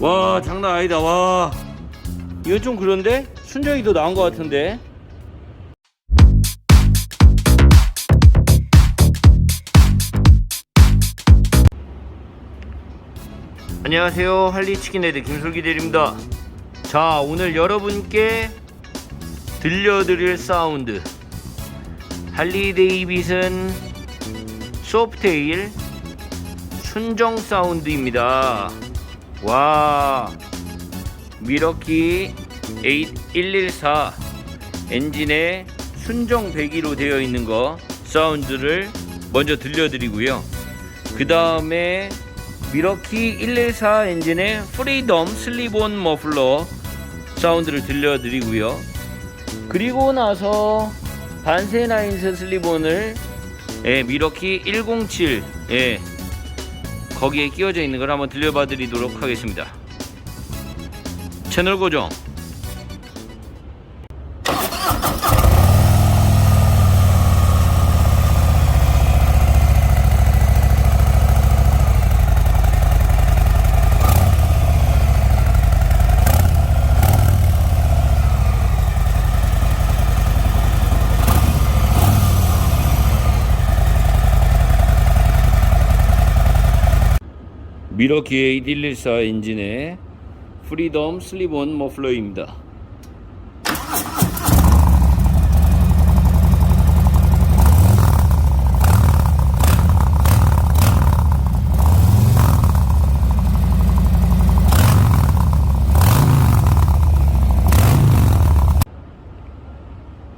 와 장난 아니다. 와. 이건 좀 그런데? 순정이 더 나은 것 같은데. 안녕하세요. 할리치킨헤드 김솔기 대리입니다. 자 오늘 여러분께 들려드릴 사운드. 할리 데이빗은 소프테일 순정 사운드입니다 와 미러키 8114 엔진에 순정 배기로 되어 있는 거 사운드를 먼저 들려드리고요. 그 다음에 미러키 114 엔진의 프리덤 슬리본 머플러 사운드를 들려드리고요. 그리고 나서 반세나인스 슬리본을 예, 미러키 107 예, 거기에 끼워져 있는 걸 한번 들려봐 드리도록 하겠습니다. 채널 고정 미러키 8114 엔진의 프리덤 슬립온 머플러입니다.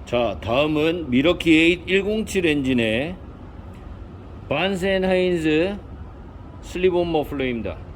자, 다음은 미러키 8107 엔진의 반센 하인즈 슬리본 머플러입니다.